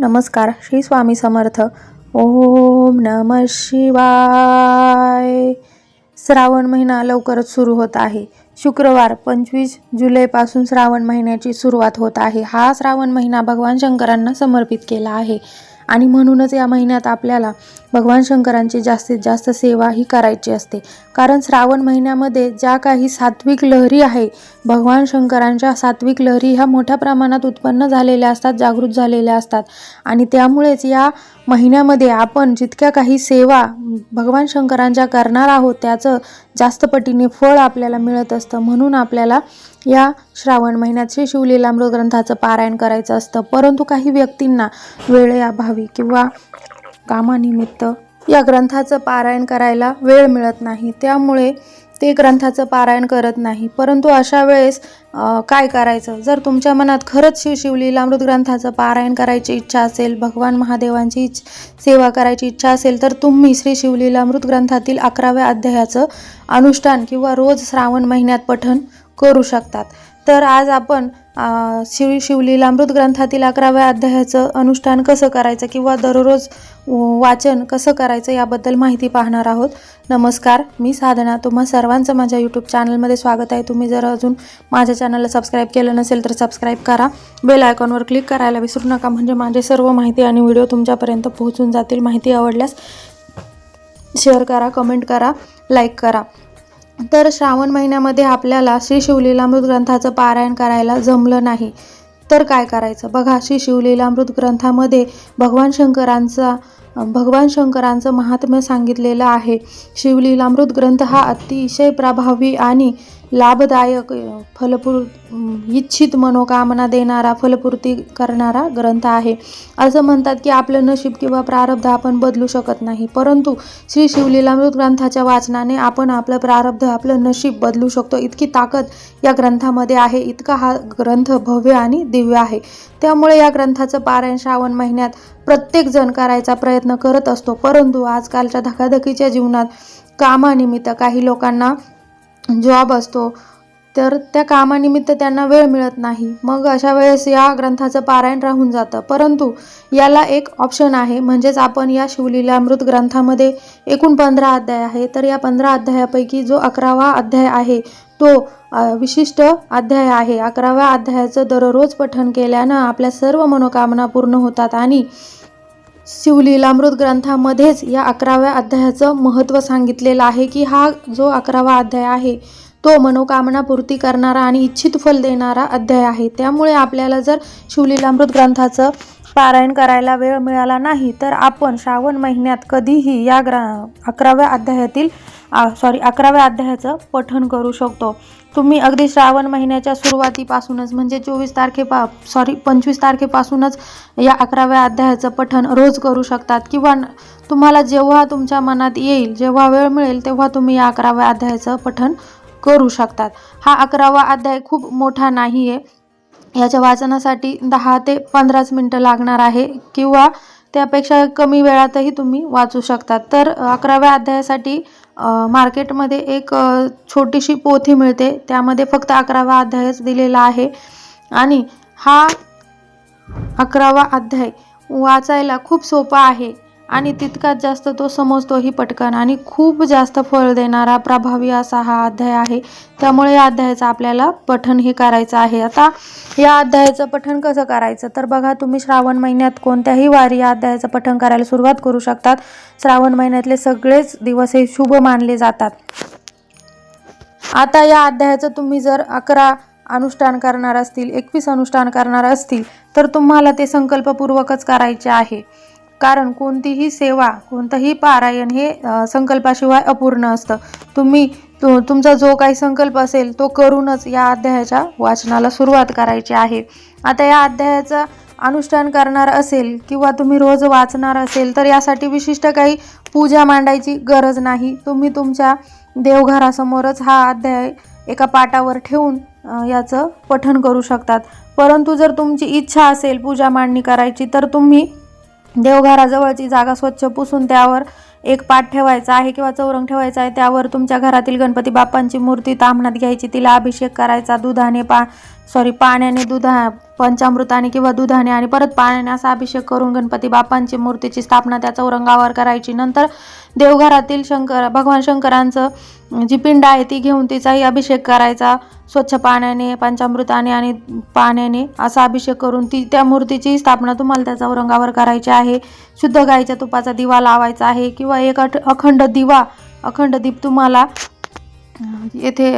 नमस्कार श्री स्वामी समर्थ. ओम नम शिवाय. श्रावण महिना लवकरच सुरू होत आहे. शुक्रवार पंचवीस जुलैपासून श्रावण महिन्याची सुरुवात होत आहे. हा श्रावण महिना भगवान शंकरांना समर्पित केला आहे. आणि म्हणूनच या महिन्यात आपल्याला भगवान शंकरांची जास्तीत जास्त सेवा ही करायची असते. कारण श्रावण महिन्यामध्ये ज्या काही सात्विक लहरी आहे भगवान शंकरांच्या सात्विक लहरी ह्या मोठ्या प्रमाणात उत्पन्न झालेल्या असतात जागृत झालेल्या असतात. आणि त्यामुळेच या महिन्यामध्ये आपण जितक्या काही सेवा भगवान शंकरांच्या करणार आहोत त्याचं जास्त पटीने फळ आपल्याला मिळत असतं. म्हणून आपल्याला या श्रावण महिन्यात श्री शिवलीलामृत ग्रंथाचं पारायण करायचं असतं. परंतु काही व्यक्तींना वेळेअभावी किंवा कामानिमित्त या ग्रंथाचं पारायण करायला वेळ मिळत नाही. त्यामुळे ते ग्रंथाचं पारायण करत नाही. परंतु अशा वेळेस काय करायचं? जर तुमच्या मनात खरंच शिव शिवलीलामृत ग्रंथाचं पारायण करायची इच्छा असेल भगवान महादेवांची इच्छ- सेवा करायची इच्छा असेल तर तुम्ही श्री शिवलीलामृत ग्रंथातील अकराव्या अध्यायाचं अनुष्ठान किंवा रोज श्रावण महिन्यात पठण करू शकतात. तर आज आपण शिव शिवलीला अमृत ग्रंथातील अकराव्या अध्यायाचं अनुष्ठान कसं करायचं किंवा दररोज वाचन कसं करायचं याबद्दल माहिती पाहणार आहोत. नमस्कार मी साधना. तुम्हा सर्वांचं माझ्या यूट्यूब चॅनलमध्ये स्वागत आहे. तुम्ही जर अजून माझ्या चॅनलला सबस्क्राईब केलं नसेल तर सबस्क्राईब करा. बेल आयकॉनवर क्लिक करायला विसरू नका. म्हणजे माझे सर्व माहिती आणि व्हिडिओ तुमच्यापर्यंत पोहोचून जातील. माहिती आवडल्यास शेअर करा कमेंट करा लाईक करा. तर श्रावण महिन्यामध्ये आपल्याला श्री शिवलीलामृत ग्रंथाचं पारायण करायला जमलं नाही. तर काय करायचं? बघा श्री शिवलीलामृत ग्रंथामध्ये भगवान शंकरांचा भगवान शंकरांचं महात्म्य सांगितलेलं आहे. शिवलीलामृत ग्रंथ हा अतिशय प्रभावी आणि लाभदायक फलपूर इच्छित मनोकामना देणारा फलपूर्ती करणारा ग्रंथ आहे. असं म्हणतात की आपलं नशीब किंवा प्रारब्ध आपण बदलू शकत नाही. परंतु श्री शिवलीलामृत ग्रंथाच्या वाचनाने आपण आपलं प्रारब्ध आपलं नशीब बदलू शकतो. इतकी ताकद या ग्रंथामध्ये आहे. इतका हा ग्रंथ भव्य आणि दिव्य आहे. त्यामुळे या ग्रंथाचं पारायण श्रावण महिन्यात प्रत्येक जण करायचा प्रयत्न करत असतो. परंतु आजकालच्या धकाधकीच्या जीवनात कामानिमित्त काही लोकांना जॉब असतो. तर त्या कामानिमित्त त्यांना वेळ मिळत नाही. मग अशा वेळेस या ग्रंथाचं पारायण राहून जातं. परंतु याला एक ऑप्शन आहे. म्हणजेच आपण या शिवलीलामृत ग्रंथामध्ये एकूण पंधरा अध्याय आहे. तर या पंधरा अध्यायापैकी जो अकरावा अध्याय आहे तो विशिष्ट अध्याय आहे. अकराव्या अध्यायाचं दररोज पठण केल्यानं आपल्या सर्व मनोकामना पूर्ण होतात आणि शिवलीलामृत ग्रंथामध्येच या अकराव्या अध्यायाचं महत्त्व सांगितलेलं आहे की हा जो अकरावा अध्याय आहे तो मनोकामना पूर्ती करणारा आणि इच्छित फल देणारा अध्याय आहे. त्यामुळे आपल्याला जर शिवलीलामृत ग्रंथाचं पारायण करायला वेळ मिळाला नाही तर आपण श्रावण महिन्यात कधीही या ग्र अकराव्या अध्यायातील सॉरी अकराव्या अध्यायाचं पठण करू शकतो. तुम्ही अगदी श्रावण महिन्याच्या सुरुवातीपासूनच म्हणजे चोवीस तारखेपा सॉरी पंचवीस तारखेपासूनच या अकराव्या अध्यायाचं पठण रोज करू शकतात. किंवा तुम्हाला जेव्हा तुमच्या मनात येईल जेव्हा वेळ मिळेल तेव्हा तुम्ही या अकराव्या अध्यायाचं पठण करू शकतात. हा अकरावा अध्याय खूप मोठा नाही आहे याच्या वाचनासाठी दहा ते पंधराच मिनटं लागणार आहे किंवा त्यापेक्षा कमी वेळातही तुम्ही वाचू शकतात. तर अकराव्या अध्यायासाठी मार्केटमध्ये एक छोटीशी पोथी मिळते. त्यामध्ये फक्त अकरावा अध्यायच दिलेला आहे. आणि हा अकरावा अध्याय वाचायला खूप सोपा आहे. आणि तितकाच जास्त तो समजतोही पटकन आणि खूप जास्त फळ देणारा प्रभावी असा हा अध्याय आहे. त्यामुळे या अध्यायाचं आपल्याला पठण हे करायचं आहे. आता या अध्यायाचं पठण कसं करायचं? तर बघा तुम्ही श्रावण महिन्यात कोणत्याही वारी या अध्यायाचं पठण करायला सुरुवात करू शकतात. श्रावण महिन्यातले सगळेच दिवस हे शुभ मानले जातात. आता या अध्यायाचं तुम्ही जर अकरा अनुष्ठान करणार असतील एकवीस अनुष्ठान करणार असतील तर तुम्हाला ते संकल्पपूर्वकच करायचे आहे. कारण कोणतीही सेवा कोणतंही पारायण हे संकल्पाशिवाय अपूर्ण असतं. तुम्ही तु तुमचा जो काही संकल्प असेल तो करूनच या अध्यायाच्या वाचनाला सुरुवात करायची आहे. आता या अध्यायाचं अनुष्ठान करणार असेल किंवा तुम्ही रोज वाचणार असेल तर यासाठी विशिष्ट काही पूजा मांडायची गरज नाही. तुम्ही तुमच्या देवघरासमोरच हा अध्याय एका पाटावर ठेवून याचं पठण करू शकतात. परंतु जर तुमची इच्छा असेल पूजा मांडणी करायची तर तुम्ही देवघराजवळची जागा स्वच्छ पुसून त्यावर एक पाट ठेवायचा आहे किंवा चौरंग ठेवायचा आहे त्यावर तुमच्या घरातील गणपती बाप्पांची मूर्ती तामणात घ्यायची तिला अभिषेक करायचा दुधाने पा सॉरी पाण्याने दुधा पंचामृताने किंवा दुधाने आणि परत पाण्याने असा अभिषेक करून गणपती बाप्पांची मूर्तीची स्थापना त्या चौरंगावर करायची. नंतर देवघरातील शंकर भगवान शंकरांचं जी पिंड आहे ती घेऊन तिचाही अभिषेक करायचा. स्वच्छ पाण्याने पंचामृताने आणि पाण्याने असा अभिषेक करून ती त्या मूर्तीची स्थापना तुम्हाला त्या चौरंगावर करायची आहे. शुद्ध गाईच्या तुपाचा दिवा लावायचा आहे किंवा एक अखंड दिवा अखंड दीप तुम्हाला येथे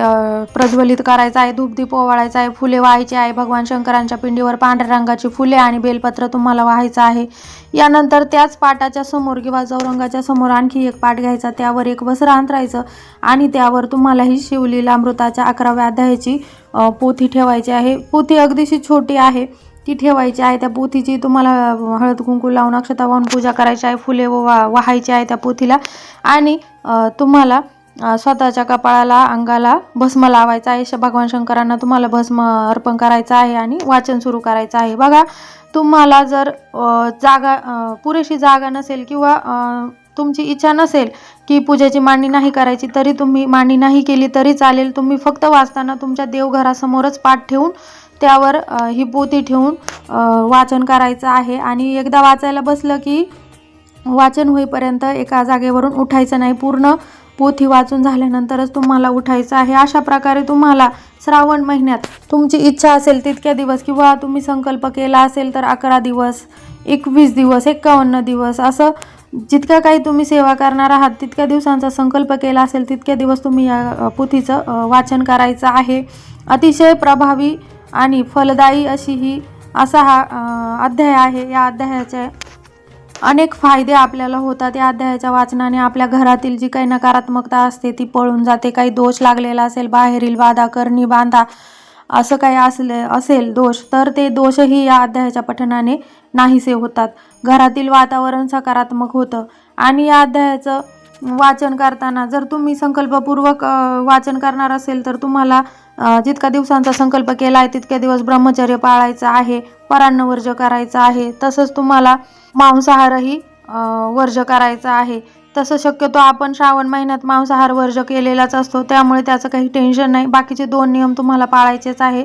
प्रज्वलित करायचं आहे धूपदीप ओवाळायचा आहे फुले व्हायची आहे भगवान शंकरांच्या पिंडीवर पांढऱ्या रंगाची फुले आणि बेलपत्र तुम्हाला व्हायचं आहे. यानंतर त्याच पाटाच्या समोर किंवा चौरंगाच्या समोर आणखी एक पाट घ्यायचा त्यावर एक वस्त्र अंतरायचं आणि त्यावर तुम्हाला ही शिवलीलामृताच्या अकराव्या अध्यायाची पोथी ठेवायची आहे. पोथी अगदीशी छोटी आहे. ती ठेवायची आहे त्या पोथीची तुम्हाला हळद कुंकू लावून अक्षता वाहून पूजा करायची आहे फुले वा वाहायची आहे त्या पोथीला आणि तुम्हाला स्वतःच्या कपाळाला अंगाला भस्म लावायचा आहे. श- भगवान शंकरांना तुम्हाला भस्म अर्पण करायचं आहे आणि वाचन सुरू करायचं आहे. बघा तुम्हाला जर जागा पुरेशी जागा नसेल किंवा तुमची इच्छा नसेल की पूजेची मांडणी नाही करायची तरी तुम्ही मांडणी नाही केली तरी चालेल. तुम्ही फक्त वाचताना तुमच्या देवघरासमोरच पाठ ठेवून त्यावर ही पोती ठेवून वाचन करायचं आहे. आणि एकदा वाचायला बसलं की वाचन होईपर्यंत एका जागेवरून उठायचं नाही. पूर्ण पोथी वाचून झाल्यानंतरच तुम्हाला उठायचं आहे. अशा प्रकारे तुम्हाला श्रावण महिन्यात तुमची इच्छा असेल तितक्या दिवस किंवा तुम्ही संकल्प केला असेल तर अकरा दिवस एकवीस दिवस एकावन्न दिवस असं जितक्या काही तुम्ही सेवा करणार आहात तितक्या दिवसांचा संकल्प केला असेल तितक्या दिवस तुम्ही या पोथीचं वाचन करायचं आहे. अतिशय प्रभावी आणि फलदायी अशी ही असा हा अध्याय आहे. या अध्यायाचे अनेक फायदे आपल्याला होतात. या अध्यायाच्या वाचनाने आपल्या घरातील जी काही नकारात्मकता असते ती पळून जाते. काही दोष लागलेला असेल बाहेरील वादा करणी बांधा असं काही असले असेल दोष तर ते दोषही या अध्यायाच्या पठणाने नाहीसे होतात. घरातील वातावरण सकारात्मक होतं. आणि या अध्यायाचं वाचन करताना जर तुम्ही संकल्पपूर्वक वाचन करणार असेल तर तुम्हाला जितका दिवसांचा संकल्प केला आहे तितक्या दिवस ब्रह्मचर्य पाळायचं आहे परान्न वर्ज करायचं आहे. तसंच तुम्हाला मांसाहारही वर्ज करायचा आहे. तसं शक्यतो आपण श्रावण महिन्यात मांसाहार वर्ज केलेलाच असतो. त्यामुळे त्याचं काही टेन्शन नाही. बाकीचे दोन नियम तुम्हाला पाळायचेच आहे.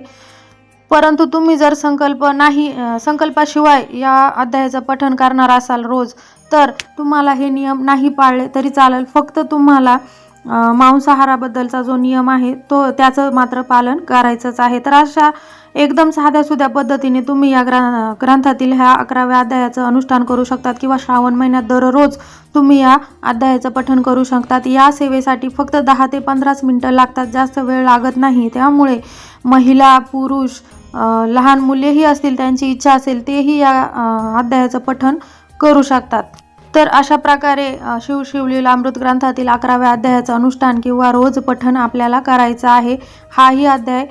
परंतु तुम्ही जर संकल्प नाही संकल्पाशिवाय या अध्यायाचं पठण करणार असाल रोज तर तुम्हाला हे नियम नाही पाळले तरी चालेल. फक्त तुम्हाला मांसाहाराबद्दलचा जो नियम आहे तो त्याचं मात्र पालन करायचंच आहे. तर अशा एकदम साध्या सुध्या पद्धतीने तुम्ही या ग्रा ग्रंथातील ह्या अकराव्या अध्यायाचं अनुष्ठान करू शकतात किंवा श्रावण महिन्यात दररोज तुम्ही या अध्यायाचं पठण करू शकतात. या सेवेसाठी फक्त दहा ते पंधराच मिनटं लागतात जास्त वेळ लागत नाही. त्यामुळे महिला पुरुष लहान मुलेही असतील त्यांची इच्छा असेल तेही या अध्यायाचं पठण करू शकतात. तर अशा प्रकारे अ, शिव शिवलीला अमृत ग्रंथातील अकराव्या अध्यायाचं अनुष्ठान किंवा रोज पठण आपल्याला करायचं आहे हाही अध्याय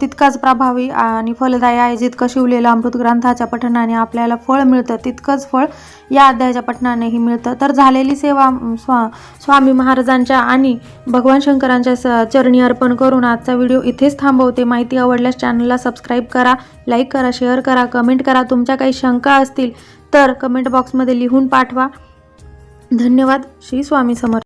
तितकाच प्रभावी आणि फलदायी आहे जितकं शिवलेलं अमृत ग्रंथाच्या पठणाने आपल्याला फळ मिळतं तितकंच फळ या अध्यायाच्या पठणानेही मिळतं. तर झालेली सेवा स्वा स्वामी महाराजांच्या आणि भगवान शंकरांच्या स चरणी अर्पण करून आजचा व्हिडिओ इथेच थांबवते. माहिती आवडल्यास चॅनलला सबस्क्राईब करा लाईक करा शेअर करा कमेंट करा. तुमच्या काही शंका असतील तर कमेंट बॉक्समध्ये लिहून पाठवा. धन्यवाद. श्री स्वामी समर्थ.